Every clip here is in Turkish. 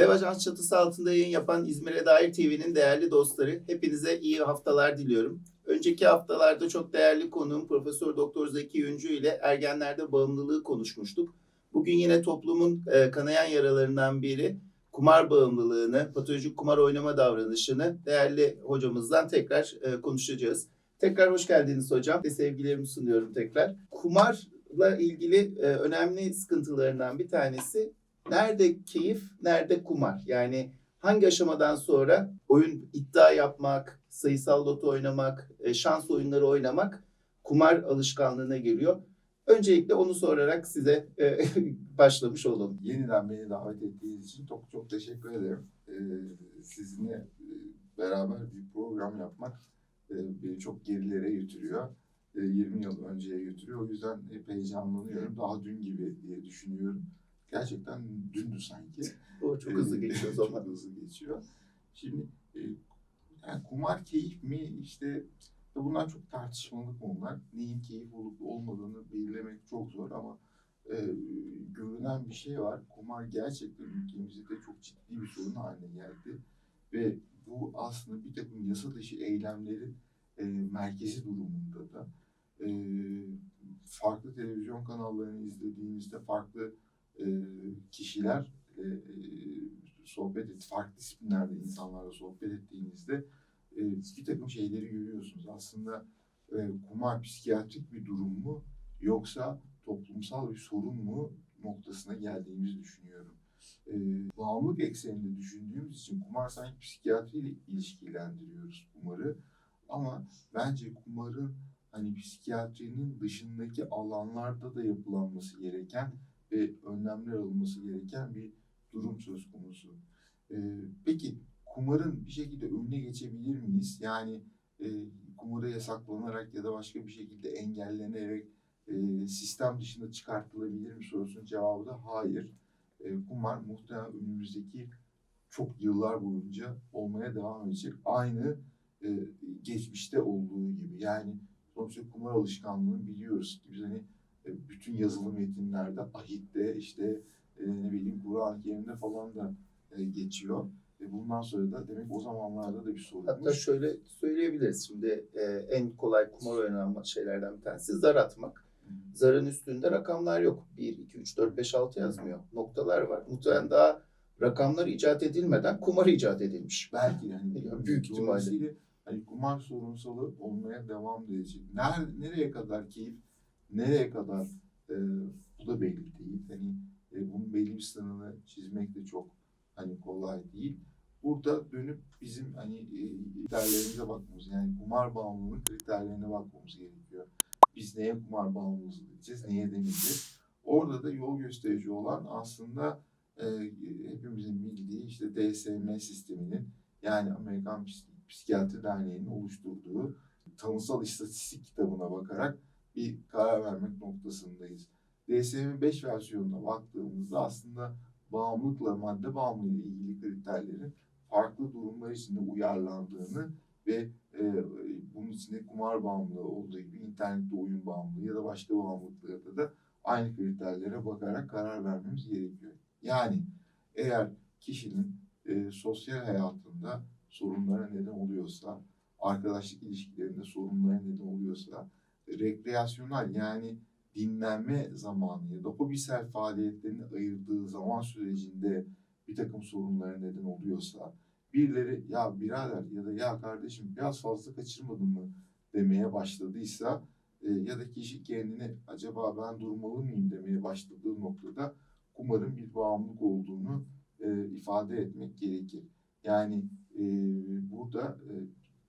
Dev Ajans çatısı altında yayın yapan İzmir'e dair TV'nin değerli dostları, hepinize iyi haftalar diliyorum. Önceki haftalarda çok değerli konuğum Profesör Doktor Zeki Üncü ile ergenlerde bağımlılığı konuşmuştuk. Bugün yine toplumun e, kanayan yaralarından biri kumar bağımlılığını, patolojik kumar oynama davranışını değerli hocamızdan tekrar e, konuşacağız. Tekrar hoş geldiniz hocam. Ve sevgilerimi sunuyorum tekrar. Kumarla ilgili e, önemli sıkıntılarından bir tanesi nerede keyif, nerede kumar? Yani hangi aşamadan sonra oyun iddia yapmak, sayısal loto oynamak, e, şans oyunları oynamak kumar alışkanlığına geliyor. Öncelikle onu sorarak size e, başlamış olalım. Yeniden beni davet ettiğiniz için çok çok teşekkür ederim. Ee, sizinle e, beraber bir program yapmak e, beni çok gerilere götürüyor. E, 20 yıl önceye götürüyor. O yüzden hep heyecanlanıyorum. Daha dün gibi diye düşünüyorum. Gerçekten dündü sanki. O çok hızlı Ee, geçiyor o çok zaman. hızlı geçiyor. Şimdi e, yani kumar keyif mi işte bunlar çok tartışmalı konular. Neyin keyif olup olmadığını belirlemek çok zor ama e, görünen bir şey var. Kumar gerçekten ülkemizde çok ciddi bir sorun haline geldi. Ve bu aslında bir takım yasa dışı eylemlerin e, merkezi durumunda da. E, farklı televizyon kanallarını izlediğinizde farklı e, kişiler e, e, sohbet et, farklı disiplinlerde insanlarla sohbet ettiğinizde e, bir takım şeyleri görüyorsunuz. Aslında e, kumar psikiyatrik bir durum mu yoksa toplumsal bir sorun mu noktasına geldiğimizi düşünüyorum. E, bağımlılık ekseninde düşündüğümüz için kumar sanki psikiyatriyle ilişkilendiriyoruz kumarı. Ama bence kumarın hani psikiyatrinin dışındaki alanlarda da yapılanması gereken ve önlemler alınması gereken bir durum söz konusu. Ee, peki kumarın bir şekilde önüne geçebilir miyiz? Yani e, kumara yasaklanarak ya da başka bir şekilde engellenerek e, sistem dışında çıkartılabilir mi sorusunun cevabı da hayır. E, kumar muhtemelen önümüzdeki çok yıllar boyunca olmaya devam edecek. Aynı e, geçmişte olduğu gibi. Yani sonuçta kumar alışkanlığını biliyoruz. Biz hani e, bütün yazılı metinlerde, ahitte, işte e, ne bileyim Kur'an-ı Kerim'de falan da e, geçiyor. E, bundan sonra da demek o zamanlarda da bir Hatta sorunmuş. şöyle söyleyebiliriz. Şimdi e, en kolay kumar oynanan şeylerden bir tanesi zar atmak. Zarın üstünde rakamlar yok. 1, 2, 3, 4, 5, 6 yazmıyor. Noktalar var. Muhtemelen daha rakamlar icat edilmeden kumar icat edilmiş. Belki yani Yani büyük ihtimalle. Hani kumar sorunsalı olmaya devam edecek. Ner, nereye kadar keyif, nereye kadar e, bu da belli değil. Hani e, bunun belli bir sınırını çizmek de çok hani kolay değil. Burada dönüp bizim hani e, kriterlerimize bakmamız yani kumar bağımlılığının kriterlerine bakmamız gerekiyor. Biz neye kumar bağımlılığı diyeceğiz, neye demeyeceğiz. Orada da yol gösterici olan aslında e, hepimizin bildiği işte DSM sisteminin yani Amerikan Psik- Psikiyatri Derneği'nin oluşturduğu tanısal istatistik kitabına bakarak bir karar vermek noktasındayız. DSM 5 versiyonuna baktığımızda aslında bağımlılıkla madde bağımlılığı ile ilgili kriterlerin farklı durumlar içinde uyarlandığını ve e, bunun içinde kumar bağımlılığı olduğu gibi internette oyun bağımlılığı ya da başka bağımlılıklarda da aynı kriterlere bakarak karar vermemiz gerekiyor. Yani eğer kişinin e, sosyal hayatında sorunlara neden oluyorsa, arkadaşlık ilişkilerinde sorunlara neden oluyorsa, rekreasyonel yani dinlenme zamanı ya da hobisel faaliyetlerini ayırdığı zaman sürecinde bir takım sorunlara neden oluyorsa, birileri ya birader ya da ya kardeşim biraz fazla kaçırmadın mı demeye başladıysa e, ya da kişi kendini acaba ben durmalı mıyım demeye başladığı noktada kumarın bir bağımlılık olduğunu e, ifade etmek gerekir. Yani e, burada e,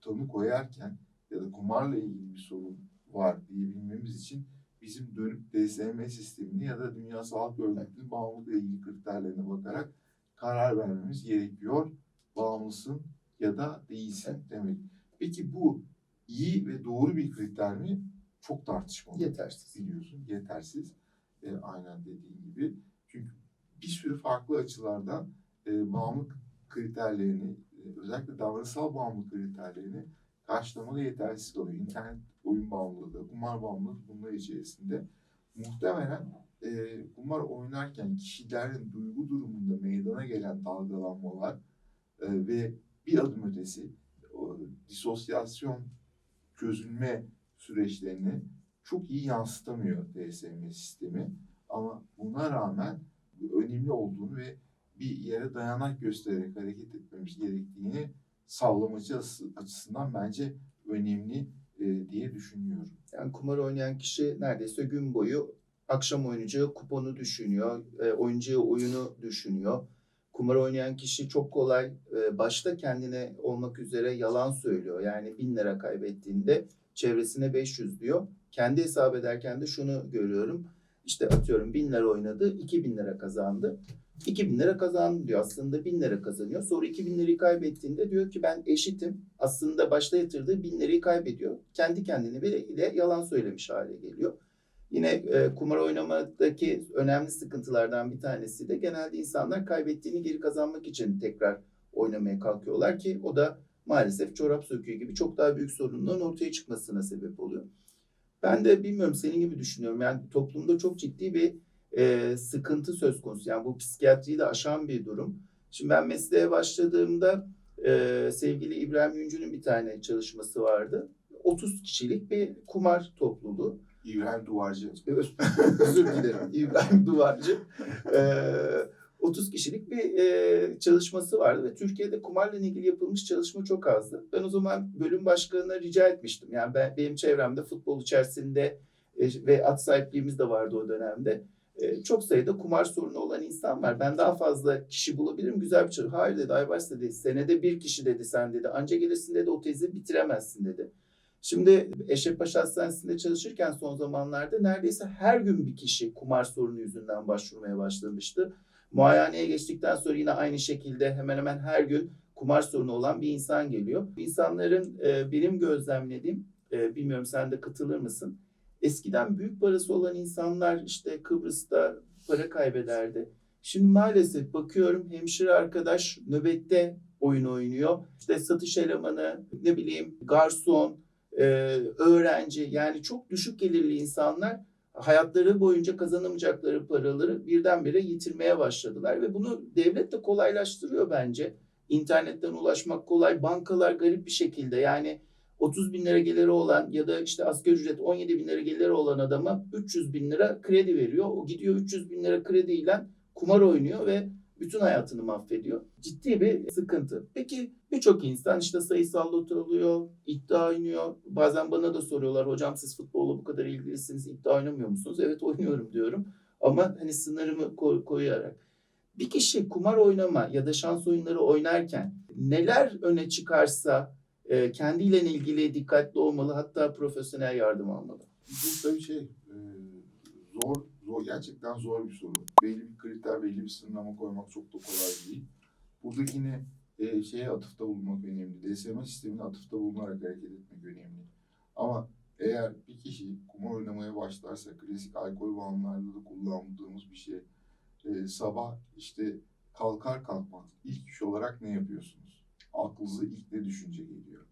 tanı koyarken ya da kumarla ilgili bir sorun var diyebilmemiz için bizim dönüp DSM sistemini ya da Dünya Sağlık Örgütü'nün bağımlılıkla ilgili kriterlerine bakarak karar vermemiz gerekiyor. Bağımlısın ya da değilsin demek. Peki bu iyi ve doğru bir kriter mi? Çok tartışmalı Yetersiz. biliyorsun yetersiz. E, aynen dediğin gibi. Çünkü bir sürü farklı açılardan e, bağımlılık kriterlerini, e, özellikle davranışsal bağımlılık kriterlerini karşılamada yetersiz kalıyor. İnternet oyun bağımlılığı kumar bağımlılığı bunlar içerisinde. muhtemelen e, kumar oynarken kişilerin duygu durumunda meydana gelen dalgalanmalar e, ve bir adım ötesi o disosyasyon çözülme süreçlerini çok iyi yansıtamıyor DSM sistemi. Ama buna rağmen önemli olduğunu ve bir yere dayanak göstererek hareket etmemiz gerektiğini sağlamacı açısı- açısından bence önemli e, diye düşünüyorum. Yani kumar oynayan kişi neredeyse gün boyu akşam oynayacağı kuponu düşünüyor, e, oynayacağı oyunu düşünüyor. Kumar oynayan kişi çok kolay e, başta kendine olmak üzere yalan söylüyor. Yani bin lira kaybettiğinde çevresine 500 diyor. Kendi hesap ederken de şunu görüyorum. İşte atıyorum bin lira oynadı, 2000 lira kazandı. 2000 lira kazandı diyor. Aslında 1000 lira kazanıyor. Sonra 2000 lirayı kaybettiğinde diyor ki ben eşitim. Aslında başta yatırdığı 1000 lirayı kaybediyor. Kendi kendine bile yalan söylemiş hale geliyor. Yine e, kumar oynamadaki önemli sıkıntılardan bir tanesi de genelde insanlar kaybettiğini geri kazanmak için tekrar oynamaya kalkıyorlar ki o da maalesef çorap söküğü gibi çok daha büyük sorunların ortaya çıkmasına sebep oluyor. Ben de bilmiyorum senin gibi düşünüyorum. Yani toplumda çok ciddi bir e, sıkıntı söz konusu. Yani bu psikiyatriyi de aşan bir durum. Şimdi ben mesleğe başladığımda e, sevgili İbrahim Yüncü'nün bir tane çalışması vardı. 30 kişilik bir kumar topluluğu. İbrahim Duvarcı. Özür dilerim İbrahim Duvarcı. Ee, 30 kişilik bir e, çalışması vardı ve Türkiye'de kumarla ilgili yapılmış çalışma çok azdı. Ben o zaman bölüm başkanına rica etmiştim. Yani ben benim çevremde futbol içerisinde e, ve at sahipliğimiz de vardı o dönemde. E, çok sayıda kumar sorunu olan insan var. Ben daha fazla kişi bulabilirim. Güzel bir çalışma. Hayır dedi Aybars dedi. Senede bir kişi dedi sen dedi. Anca gelirsin dedi o tezi bitiremezsin dedi. Şimdi Eşrefpaşa Hastanesi'nde çalışırken son zamanlarda neredeyse her gün bir kişi kumar sorunu yüzünden başvurmaya başlamıştı. Muayeneye geçtikten sonra yine aynı şekilde hemen hemen her gün kumar sorunu olan bir insan geliyor. İnsanların e, benim gözlemlediğim, e, bilmiyorum sen de katılır mısın? Eskiden büyük parası olan insanlar işte Kıbrıs'ta para kaybederdi. Şimdi maalesef bakıyorum hemşire arkadaş nöbette oyun oynuyor. İşte satış elemanı, ne bileyim garson, e, öğrenci yani çok düşük gelirli insanlar hayatları boyunca kazanamayacakları paraları birdenbire yitirmeye başladılar ve bunu devlet de kolaylaştırıyor bence. İnternetten ulaşmak kolay, bankalar garip bir şekilde yani 30 bin lira geliri olan ya da işte asgari ücret 17 bin lira geliri olan adama 300 bin lira kredi veriyor. O gidiyor 300 bin lira krediyle kumar oynuyor ve bütün hayatını mahvediyor. Ciddi bir sıkıntı. Peki birçok insan işte sayısal loto alıyor, iddia oynuyor. Bazen bana da soruyorlar hocam siz futbolla bu kadar ilgilisiniz iddia oynamıyor musunuz? Evet oynuyorum diyorum. Ama hani sınırımı koy- koyarak. Bir kişi kumar oynama ya da şans oyunları oynarken neler öne çıkarsa e, kendiyle ilgili dikkatli olmalı hatta profesyonel yardım almalı. Bu tabii şey e, zor, zor, gerçekten zor bir soru. Belli bir kriter, belli bir sınırlama koymak çok da kolay değil. Burada yine e, şeye atıfta bulunmak önemli. DSM sistemine atıfta bulunarak hareket etmek önemli. Ama eğer bir kişi kumar oynamaya başlarsa klasik alkol bağımlılarda da kullandığımız bir şey. E, sabah işte kalkar kalkmaz ilk iş olarak ne yapıyorsunuz? Aklınıza ilk ne düşünce geliyor?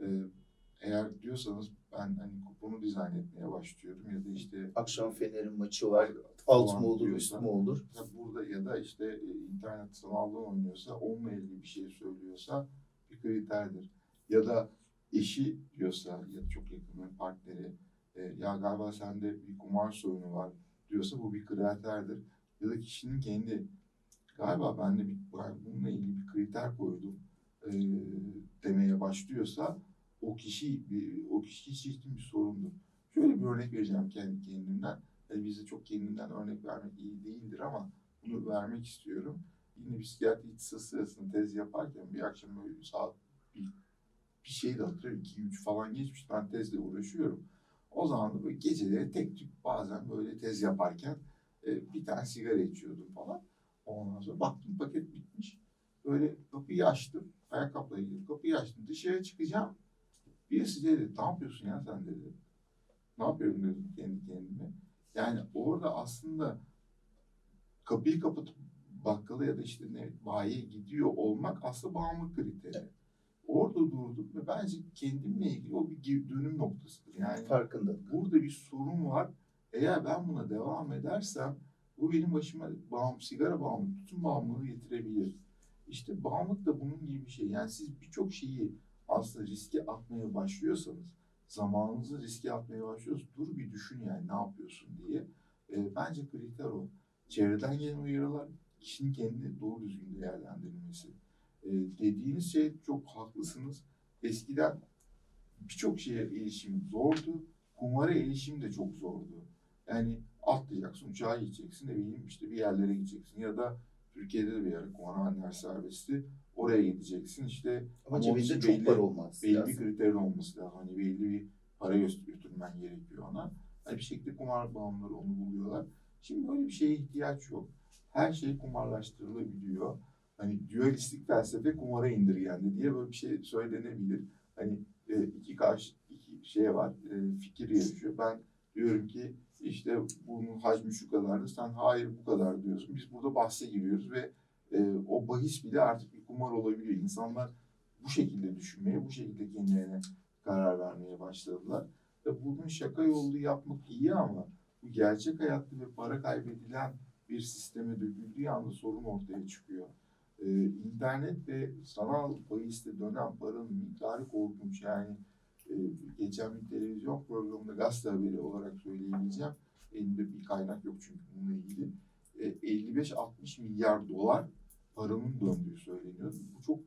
E, eğer diyorsanız ben hani kuponu dizayn etmeye başlıyorum ya da işte Akşam Fener'in maçı var. Alt mı olur, üst mü olur? ya burada ya da işte e, internet sanaldan oynuyorsa onunla ilgili bir şey söylüyorsa bir kriterdir. Ya da eşi diyorsa ya çok yakın bir partneri e, ya galiba sende bir kumar sorunu var diyorsa bu bir kriterdir. Ya da kişinin kendi galiba ben de bir, ben bununla ilgili bir kriter koydum e, demeye başlıyorsa o kişi o kişi için bir sorundur. Şöyle bir örnek vereceğim kendi kendimden. Yani bizde çok kendimden örnek vermek iyi değildir ama bunu vermek istiyorum. Yine psikiyatri ihtisası sırasında tez yaparken bir akşam böyle saat bir, bir şey de hatırlıyorum. 2-3 falan geçmiş. Ben tezle uğraşıyorum. O zaman da böyle geceleri tek tük bazen böyle tez yaparken e, bir tane sigara içiyordum falan. Ondan sonra baktım paket bitmiş. Böyle kapıyı açtım. Ayakkabıla ilgili kapıyı açtım. Dışarı çıkacağım. Birisi dedi ne yapıyorsun ya sen dedi. Ne yapıyorum dedim kendi kendime. Yani orada aslında kapıyı kapatıp bakkala ya da işte ne bayiye gidiyor olmak aslında bağımlılık kriteri. Orada durdum ve bence kendimle ilgili o bir dönüm noktasıdır. Yani Farkında. burada bir sorun var. eğer ben buna devam edersem bu benim başıma bağım, sigara bağımlılığı, tütün bağımlılığı getirebilir. İşte bağımlılık da bunun gibi bir şey. Yani siz birçok şeyi aslında riske atmaya başlıyorsanız, zamanınızı riske atmaya başlıyorsanız dur bir düşün yani ne yapıyorsun diye. E, bence kriter o. Çevreden gelen uyarılar kişinin kendini doğru düzgün değerlendirilmesi. E, dediğiniz şey çok haklısınız. Eskiden birçok şeye erişim zordu. Kumara erişim de çok zordu. Yani atlayacaksın, uçağa gideceksin, ne bileyim işte bir yerlere gideceksin. Ya da Türkiye'de de bir yer kumarhaneler serbestti. Oraya gideceksin işte Ama Ama cebinde çok belli- para olmaz. belli lazım. bir kriterin olması lazım. Hani belli bir para götürmen gerekiyor ona. Hani bir şekilde kumar bağımlıları onu buluyorlar. Şimdi böyle bir şeye ihtiyaç yok. Her şey kumarlaştırılabiliyor. Hani dualistik felsefe kumara indirgendi diye böyle bir şey söylenebilir. Hani e, iki karşı iki şey var, e, fikir yarışıyor. Ben diyorum ki işte bunun hacmi şu kadardı, sen hayır bu kadar diyorsun. Biz burada bahse giriyoruz ve e, o bahis bile artık bir kumar olabiliyor. İnsanlar bu şekilde düşünmeye, bu şekilde kendilerine karar vermeye başladılar. Ve bunun şaka yolu yapmak iyi ama bu gerçek hayatta ve para kaybedilen bir sisteme döküldüğü anda sorun ortaya çıkıyor. Ee, internet ve sanal bahiste dönen paranın miktarı korkunç. Yani geçen bir televizyon programında gazete haberi olarak söyleyebileceğim. Elimde bir kaynak yok çünkü bununla ilgili. E, 55-60 milyar dolar paranın döndüğü söyleniyor. Bu çok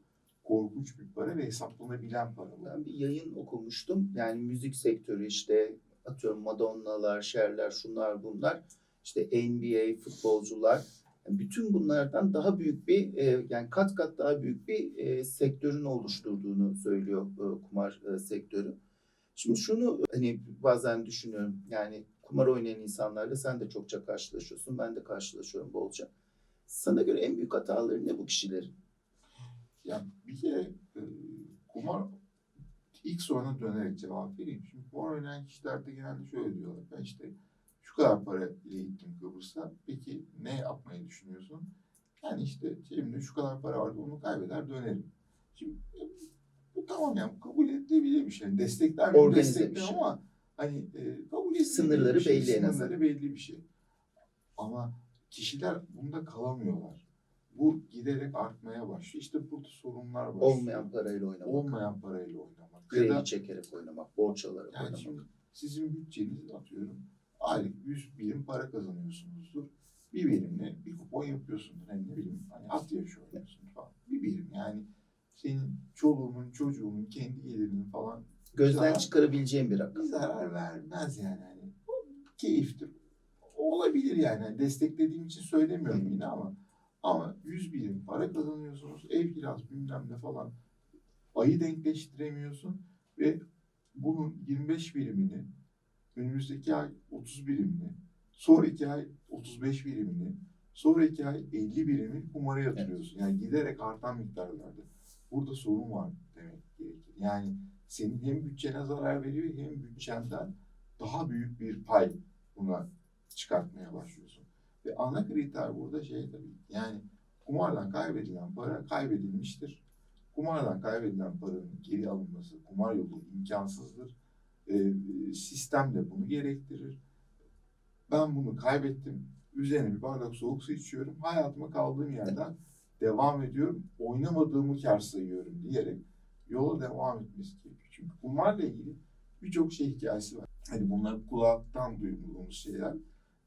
korkunç bir para ve hesaplanabilen para. Ben bir yayın okumuştum. Yani müzik sektörü işte atıyorum Madonna'lar, Cher'ler, şunlar bunlar. işte NBA futbolcular. Bütün bunlardan daha büyük bir e, yani kat kat daha büyük bir e, sektörün oluşturduğunu söylüyor e, kumar e, sektörü. Şimdi şunu hani bazen düşünüyorum. Yani kumar oynayan insanlarla sen de çokça karşılaşıyorsun. Ben de karşılaşıyorum bolca. Sana göre en büyük hataları ne bu kişilerin? Yani bir kere e, kumar ilk soruna dönerek cevap vereyim. Şimdi kumar oynayan kişiler de genelde şöyle diyorlar. Ben işte şu kadar para ile gittim Kıbrıs'a. Peki ne yapmayı düşünüyorsun? Yani işte cebimde şu kadar para vardı onu kaybeder dönerim. Şimdi e, bu tamam yani bu kabul edilebilir bir şey. Destekler mi? Destekler şey. ama hani e, kabul edilebilir Sınırları bir şey. belli en azından. Sınırları belli bir şey. Ama kişiler bunda kalamıyorlar. Bu giderek artmaya başlıyor. İşte burada sorunlar başlıyor. Olmayan parayla oynamak. olmayan parayla oynamak. Kredi çekerek oynamak, borç alarak yani oynamak. şimdi sizin bütçeniz atıyorum aylık 100 birim para kazanıyorsunuzdur. Bir birimle bir kupon yapıyorsundur. Hani ne bileyim hani at yarışı oynuyorsun falan. Bir birim yani senin çoluğunun çocuğunun kendi gelirinin falan Gözden Zarar- çıkarabileceğim bir rakam. bir zarar vermez yani. Hani, o keyiftir. Olabilir yani. Hani Desteklediğim için söylemiyorum yine ama ama 100 birim para kazanıyorsunuz. Ev kirası bilmem ne falan. Ayı denkleştiremiyorsun ve bunun 25 birimini önümüzdeki ay 30 birimini sonraki ay 35 birimini sonraki ay 50 birimi kumara yatırıyorsun. Yani giderek artan miktarlarda. Burada sorun var demek gerekir. Yani senin hem bütçene zarar veriyor hem bütçenden daha büyük bir pay buna çıkartmaya başlıyorsun. Ve ana kriter burada şey tabii yani kumardan kaybedilen para kaybedilmiştir. Kumardan kaybedilen paranın geri alınması kumar yolu imkansızdır. Ee, sistem de bunu gerektirir. Ben bunu kaybettim. Üzerine bir bardak soğuk su içiyorum. Hayatıma kaldığım yerden devam ediyorum. Oynamadığımı kar sayıyorum diyerek yola devam etmesi gerekiyor. Çünkü kumarla ilgili birçok şey hikayesi var. Hani bunlar kulaktan duyduğumuz şeyler.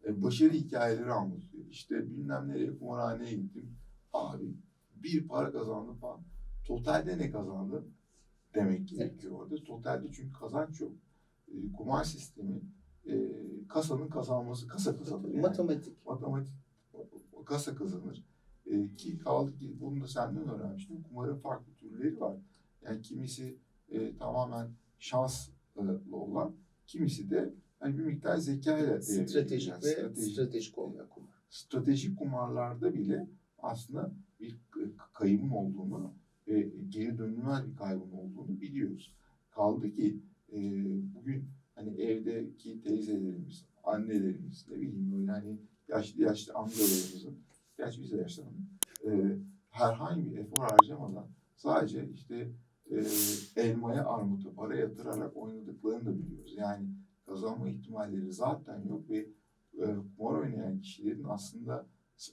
E, başarı hikayeleri anlatıyor. İşte bilmem nereye kumarhaneye gittim. Abi bir para kazandım falan. Totalde ne kazandın demek gerekiyor orada. Totalde çünkü kazanç yok. E, kumar sistemi e, kasanın kazanması, kasa kazanır. Yani Matematik. matematik kasa kazanır. E, ki kaldı ki bunu da senden öğrenmiştim. Kumarın farklı türleri var. Yani kimisi e, tamamen şansla olan, kimisi de hani bir miktar zeka ile Stratejik giren, ve stratejik. stratejik olmayan kumar. Stratejik kumarlarda bile aslında bir kaybın olduğunu ve geri dönülmez bir kaybın olduğunu biliyoruz. Kaldı ki e, bugün hani evdeki teyzelerimiz, annelerimiz ne bileyim böyle hani yaşlı yaşlı amcalarımızın, gerçi biz de yaşlandık, e, herhangi bir efor harcamadan sadece işte e, elmaya armuta para yatırarak oynadıklarını da biliyoruz. Yani kazanma ihtimalleri zaten yok ve e, kumar oynayan kişilerin aslında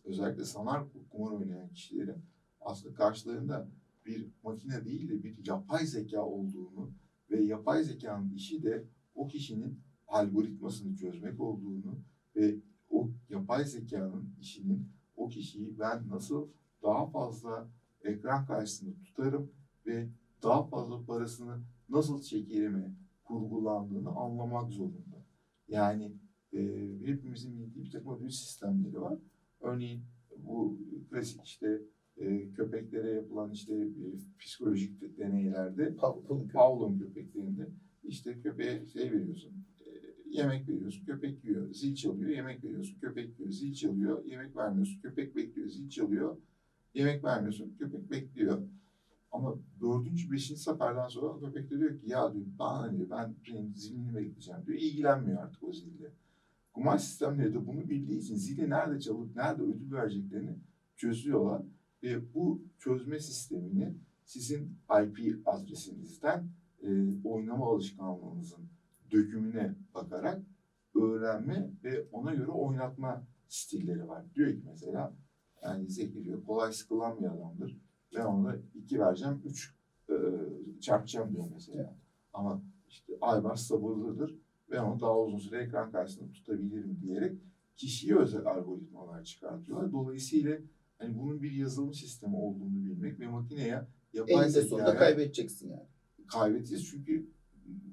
özellikle sanal kumar oynayan kişilerin aslında karşılarında bir makine değil de bir yapay zeka olduğunu ve yapay zekanın işi de o kişinin algoritmasını çözmek olduğunu ve o yapay zekanın işinin o kişiyi ben nasıl daha fazla ekran karşısında tutarım ve daha fazla parasını nasıl çekerime kurgulandığını anlamak zorunda. Yani e, hepimizin bildiği bir takım ödül sistemleri var. Örneğin bu klasik işte e, köpeklere yapılan işte e, psikolojik deneylerde Pavlov'un Pavlov köpeklerinde işte köpeğe şey veriyorsun, e, yemek veriyorsun, köpek yiyor, zil çalıyor, yemek veriyorsun, köpek yiyor, zil çalıyor, yemek vermiyorsun, köpek bekliyor, zil çalıyor, yemek vermiyorsun, köpek bekliyor. Ama dördüncü, beşinci seferden sonra köpek de diyor ki ya diyor bana diyor ben zilini bekleyeceğim diyor. İlgilenmiyor artık o zille. Kumar sistemleri de bunu bildiği için zili nerede çalıp nerede ödül vereceklerini çözüyorlar. Ve bu çözme sistemini sizin IP adresinizden e, oynama alışkanlığınızın dökümüne bakarak öğrenme ve ona göre oynatma stilleri var. Diyor ki mesela yani Zeki diyor kolay sıkılan bir adamdır. Ben ona iki vereceğim, üç e, çarpacağım diyor mesela. Ama işte Aybars sabırlıdır. Ben onu daha uzun süre ekran karşısında tutabilirim diyerek kişiye özel algoritmalar çıkartıyorlar. Dolayısıyla hani bunun bir yazılım sistemi olduğunu bilmek ve makineye yapay Eninde sonunda zekaya kaybedeceksin yani. kaybedeceğiz çünkü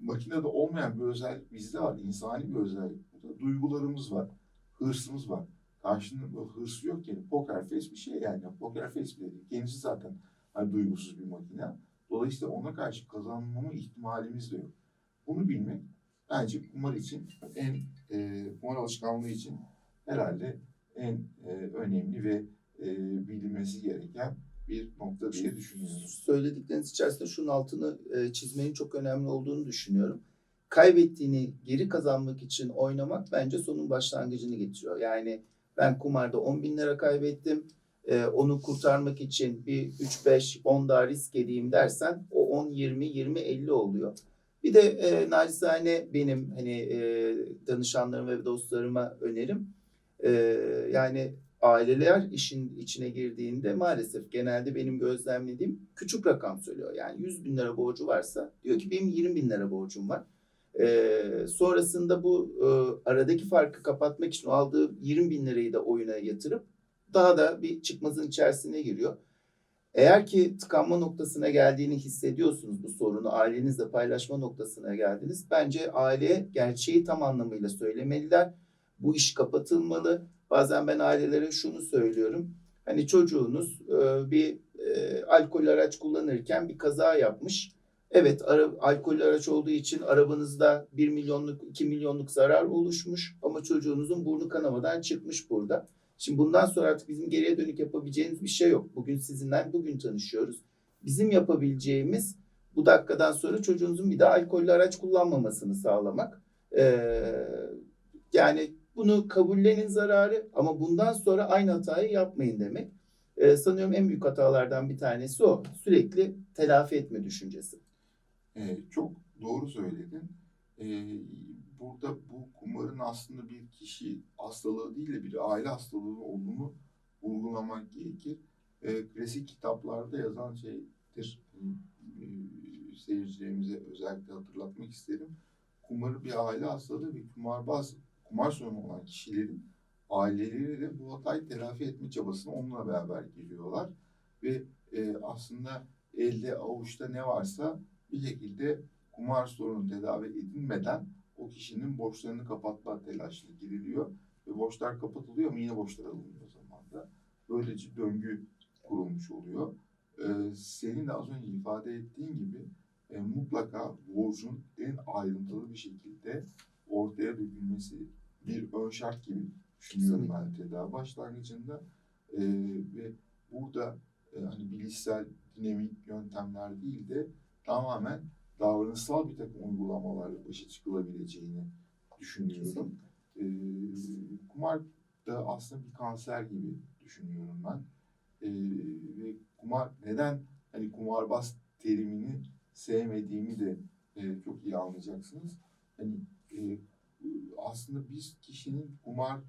makinede olmayan bir özellik bizde var. insani bir özellik bu da. Duygularımız var. Hırsımız var. Karşında bu hırsı yok yani. Poker face bir şey yani. Poker face bile değil. Kendisi zaten hani duygusuz bir makine. Dolayısıyla ona karşı kazanmama ihtimalimiz de yok. Bunu bilmek bence kumar için en e, kumar alışkanlığı için herhalde en e, önemli ve e, bilinmesi gereken bir nokta diye düşünüyorum. Söyledikleriniz içerisinde şunun altını e, çizmenin çok önemli olduğunu düşünüyorum. Kaybettiğini geri kazanmak için oynamak bence sonun başlangıcını getiriyor. Yani ben kumarda 10 bin lira kaybettim. E, onu kurtarmak için bir 3, 5, 10 daha risk edeyim dersen o 10, 20, 20, 50 oluyor. Bir de e, naçizane benim hani e, danışanlarım ve dostlarıma önerim. E, yani aileler işin içine girdiğinde maalesef genelde benim gözlemlediğim küçük rakam söylüyor. Yani 100 bin lira borcu varsa diyor ki benim 20 bin lira borcum var. Ee, sonrasında bu e, aradaki farkı kapatmak için aldığı 20 bin lirayı da oyuna yatırıp daha da bir çıkmazın içerisine giriyor. Eğer ki tıkanma noktasına geldiğini hissediyorsunuz bu sorunu ailenizle paylaşma noktasına geldiniz. Bence aileye gerçeği tam anlamıyla söylemeliler. Bu iş kapatılmalı. Bazen ben ailelere şunu söylüyorum. Hani çocuğunuz e, bir e, alkol araç kullanırken bir kaza yapmış. Evet ara, alkol araç olduğu için arabanızda 1 milyonluk 2 milyonluk zarar oluşmuş ama çocuğunuzun burnu kanamadan çıkmış burada. Şimdi bundan sonra artık bizim geriye dönük yapabileceğimiz bir şey yok. Bugün sizinle bugün tanışıyoruz. Bizim yapabileceğimiz bu dakikadan sonra çocuğunuzun bir daha alkollü araç kullanmamasını sağlamak. Ee, yani bunu kabullenin zararı ama bundan sonra aynı hatayı yapmayın demek. Ee, sanıyorum en büyük hatalardan bir tanesi o. Sürekli telafi etme düşüncesi. Ee, çok doğru söyledin. Ee, burada bu kumarın aslında bir kişi hastalığı değil de bir aile hastalığı olduğunu vurgulamak gerekir. Ee, klasik kitaplarda yazan şeydir. Ee, seyircilerimize özellikle hatırlatmak isterim. Kumarı bir aile hastalığı ve kumarbaz, kumar sorunu olan kişilerin aileleri de bu hatayı telafi etme çabasına onunla beraber giriyorlar. Ve e, aslında elde avuçta ne varsa bir şekilde kumar sorunu tedavi edilmeden o kişinin borçlarını kapatma telaşına giriliyor. Ve borçlar kapatılıyor ama yine borçlar alınıyor o zaman da. Böylece döngü kurulmuş oluyor. Ee, senin de az önce ifade ettiğin gibi e, mutlaka borcun en ayrıntılı bir şekilde ortaya dökülmesi bir ön şart gibi düşünüyorum ben tedavi başlangıcında. Ee, ve burada e, hani bilişsel dinamik yöntemler değil de tamamen davranışsal bir takım uygulamalarla başa çıkılabileceğini düşünüyorum. Ee, kumar da aslında bir kanser gibi düşünüyorum ben. Ee, ve kumar neden hani kumarbaz terimini sevmediğimi de e, çok iyi anlayacaksınız. Hani e, aslında biz kişinin kumar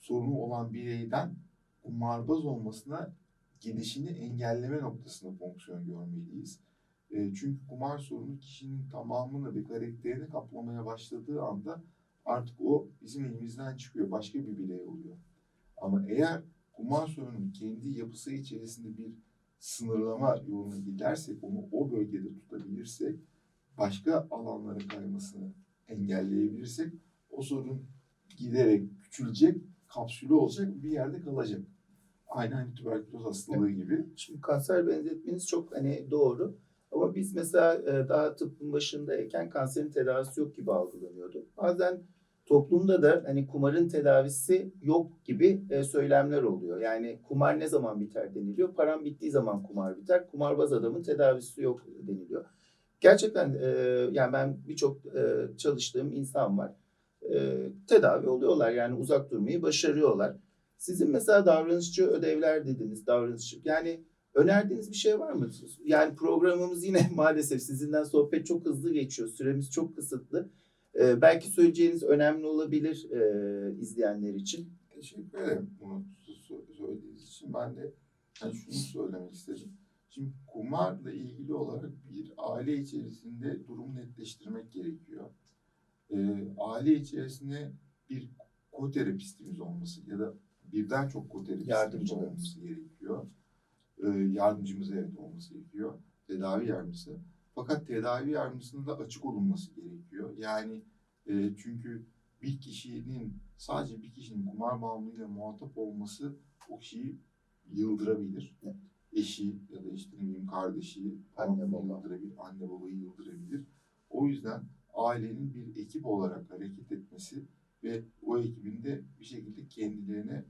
sorunu olan bireyden kumarbaz olmasına gidişini engelleme noktasında fonksiyon görmeliyiz. E, çünkü kumar sorunu kişinin tamamını ve karakterini kaplamaya başladığı anda artık o bizim elimizden çıkıyor. Başka bir birey oluyor. Ama eğer kumar sorunun kendi yapısı içerisinde bir sınırlama yoluna gidersek, onu o bölgede tutabilirsek, başka alanlara kaymasını engelleyebilirsek o sorun giderek küçülecek, kapsülü olacak bir yerde kalacak. Aynı hani tüberküloz hastalığı gibi. Şimdi kanser benzetmeniz çok hani doğru. Ama biz mesela e, daha tıbbın başındayken kanserin tedavisi yok gibi algılanıyordu. Bazen toplumda da hani kumarın tedavisi yok gibi e, söylemler oluyor. Yani kumar ne zaman biter deniliyor. Param bittiği zaman kumar biter. Kumarbaz adamın tedavisi yok deniliyor. Gerçekten e, yani ben birçok e, çalıştığım insan var. E, tedavi oluyorlar yani uzak durmayı başarıyorlar. Sizin mesela davranışçı ödevler dediniz, davranışçı. Yani önerdiğiniz bir şey var mı? Yani programımız yine maalesef sizinden sohbet çok hızlı geçiyor. Süremiz çok kısıtlı. Ee, belki söyleyeceğiniz önemli olabilir e, izleyenler için. Teşekkür ederim bunu sö- söylediğiniz için. Ben de hani şunu söylemek istedim. Şimdi kumarla ilgili olarak bir aile içerisinde durumu netleştirmek gerekiyor. Ee, aile içerisinde bir koterapistimiz olması ya da birden çok koterapistimiz olması gerekiyor. Ee, yardımcımız evet olması gerekiyor. Tedavi yardımcısı. Fakat tedavi yardımcısına da açık olunması gerekiyor. Yani e, çünkü bir kişinin sadece bir kişinin kumar bağımlılığıyla muhatap olması o kişiyi yıldırabilir. Evet. Eşi ya da işte ne bileyim kardeşi Anne, baba. yıldırabilir, anne babayı yıldırabilir. O yüzden ailenin bir ekip olarak hareket etmesi ve o ekibin de bir şekilde kendilerine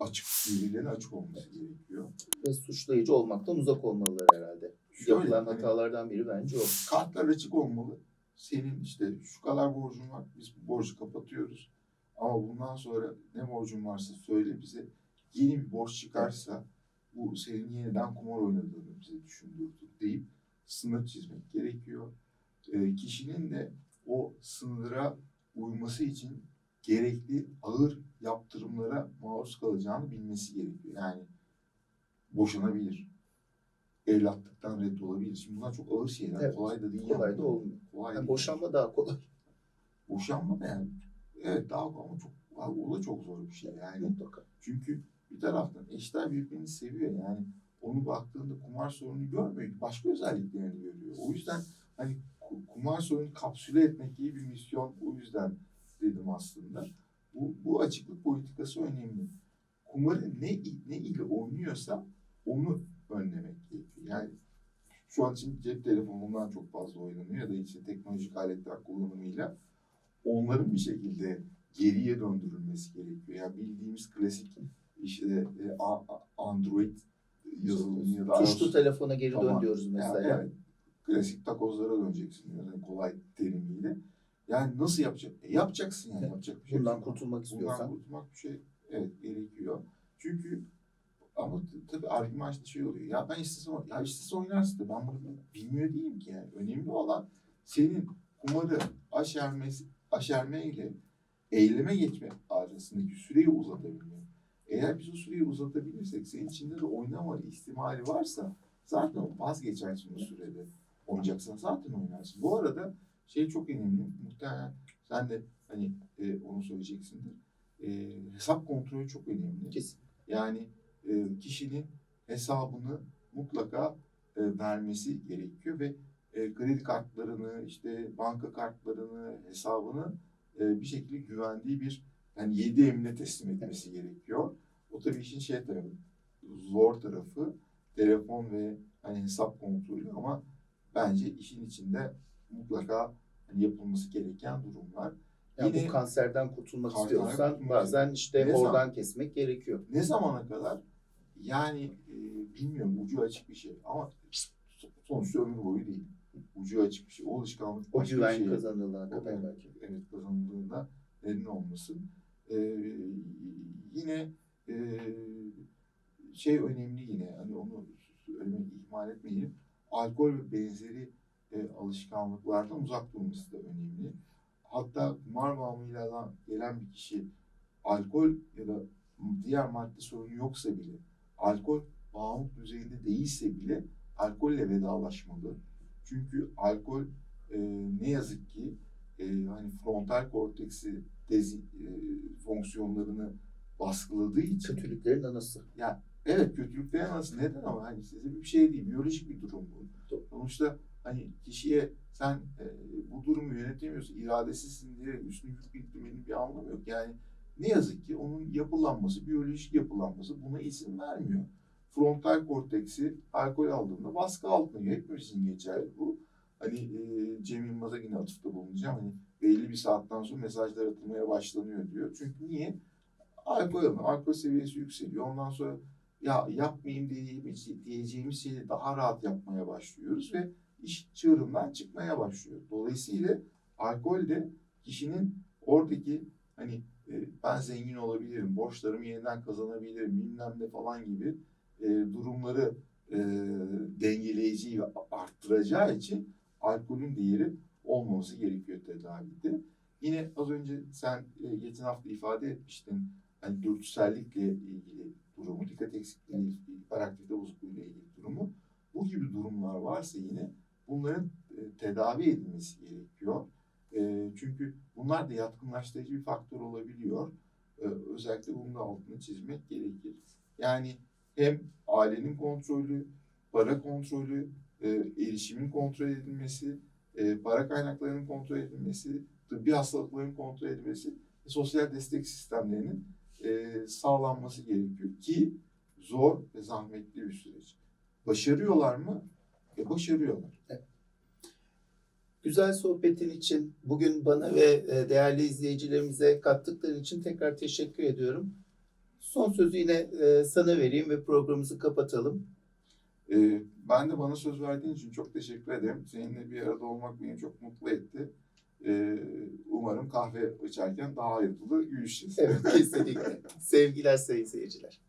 açık, birbirlerine açık olması gerekiyor. Ve suçlayıcı olmaktan uzak olmalılar herhalde. Şöyle, Yapılan hani- hatalardan biri bence o. kartlar açık olmalı. Senin işte şu kadar borcun var. Biz bu borcu kapatıyoruz. Ama bundan sonra ne borcun varsa söyle bize. Yeni bir borç çıkarsa bu senin yeniden kumar oynadığını bize düşündürdü deyip sınır çizmek gerekiyor. Ee, kişinin de o sınıra uyması için gerekli ağır yaptırımlara maruz kalacağını bilmesi gerekiyor. Yani boşanabilir. Evlatlıktan reddolabilir. Şimdi bunlar çok ağır şeyler. Evet. Kolay da değil. Kolay da olmuyor. Kolay Yani değil. boşanma daha kolay. Boşanma da yani evet daha ama çok o da çok zor bir şey yani. Mutlaka. Çünkü bir taraftan eşler birbirini seviyor yani onu baktığında kumar sorunu görmüyor. Başka özelliklerini görüyor. O yüzden hani ku- kumar sorunu kapsüle etmek iyi bir misyon. O yüzden dedim aslında. Bu, bu açıklık politikası önemli. Kumarı ne, ne ile oynuyorsa onu önlemek gerekiyor. Yani şu an için cep telefonundan çok fazla oynanıyor ya da işte teknolojik aletler kullanımıyla onların bir şekilde geriye döndürülmesi gerekiyor. Yani bildiğimiz klasik işte e, Android yazılımı ya da Tuşlu iOS telefona geri dön Tamam. diyoruz mesela. yani evet, klasik takozlara döneceksin yani kolay terimiyle. Yani nasıl yapacak? E, yapacaksın yani yapacak bir şey. Bundan kurtulmak Bundan istiyorsan. kurtulmak bir şey evet gerekiyor. Çünkü ama tabii argüman işte şey oluyor. Ya ben istesem, ya istesem oynarsın da ben bunu bilmiyor değilim ki yani. Önemli olan senin kumarı aşermesi, aşermeyle eyleme geçme arasındaki süreyi uzatabilmek. Eğer biz o süreyi uzatabilirsek senin içinde de oynama ihtimali varsa zaten vazgeçersin o sürede. Oynayacaksan zaten oynarsın. Bu arada şey çok önemli. Muhtemelen sen de hani e, onu söyleyeceksindir. E, hesap kontrolü çok önemli. Kesin. Yani e, kişinin hesabını mutlaka e, vermesi gerekiyor ve e, kredi kartlarını, işte banka kartlarını, hesabını e, bir şekilde güvendiği bir yani yedi emine teslim etmesi gerekiyor. O tabii işin şey tarafı, zor tarafı telefon ve hani hesap kontrolü ama bence işin içinde mutlaka hani yapılması gereken durumlar. Yani Yine- bu kanserden kurtulmak Kanserden istiyorsan kurtulmak bazen işte Ne oradan zaman? kesmek gerekiyor. Ne zamana kadar? Yani e, bilmiyorum ucu açık bir şey ama sonuçta ömür boyu değil. Ucu açık bir şey. O alışkanlık O başka bir güven şeye- kazanılana O kadar belki. Evet kazanıldığında neden olmasın. Ee, yine e, şey önemli yine hani onu söylemek ihmal etmeyelim. Alkol ve benzeri e, alışkanlıklardan uzak durması da önemli. hatta kumar bağımlılığıyla gelen bir kişi alkol ya da diğer madde sorunu yoksa bile alkol bağımlılık düzeyinde değilse bile alkolle vedalaşmalı. Çünkü alkol e, ne yazık ki e, hani frontal korteksi dezi, e, fonksiyonlarını baskıladığı için Kötülüklerin anası. Evet kötülüklerin anası neden ama hani size bir şey değil biyolojik bir durum bu. Doğru. Sonuçta hani kişiye sen e, bu durumu yönetemiyorsun iradesizsin diye üstüne yük yüklemenin bir anlamı yok. Yani ne yazık ki onun yapılanması biyolojik yapılanması buna izin vermiyor. Frontal korteksi alkol aldığında baskı altına giriyor. Hepimizin geçerli bu. Hani e, Cem Yılmaz'a yine atıfta bulunacağım. Hani belli bir saatten sonra mesajlar atılmaya başlanıyor diyor. Çünkü niye? Alkol alın, alkol seviyesi yükseliyor. Ondan sonra ya yapmayayım diyeceğimiz, şeyi daha rahat yapmaya başlıyoruz ve iş çığırından çıkmaya başlıyor. Dolayısıyla alkol de kişinin oradaki hani e, ben zengin olabilirim, borçlarımı yeniden kazanabilirim bilmem ne falan gibi e, durumları e, dengeleyeceği ve arttıracağı için alkolün değeri olmaması gerekiyor tedavide. Yine az önce sen e, geçen hafta ifade etmiştin hani dürtüsellikle ilgili durumu, dikkat eksikliği, hiperaktivite bozukluğuyla ilgili durumu. Bu gibi durumlar varsa yine bunların e, tedavi edilmesi gerekiyor. E, çünkü bunlar da yatkınlaştırıcı bir faktör olabiliyor. E, özellikle bunun da altını çizmek gerekir. Yani hem ailenin kontrolü, para kontrolü, erişimin kontrol edilmesi, e, para kaynaklarının kontrol edilmesi, tıbbi hastalıkların kontrol edilmesi sosyal destek sistemlerinin e, sağlanması gerekiyor ki zor ve zahmetli bir süreç. Başarıyorlar mı? E, başarıyorlar. Güzel sohbetin için bugün bana ve e, değerli izleyicilerimize kattıkları için tekrar teşekkür ediyorum. Son sözü yine e, sana vereyim ve programımızı kapatalım. E, ben de bana söz verdiğin için çok teşekkür ederim. Seninle bir arada olmak beni çok mutlu etti. E, umarım kahve içerken daha ayrıntılı gülüşeceğiz. Evet kesinlikle. Sevgiler sayın seyirciler.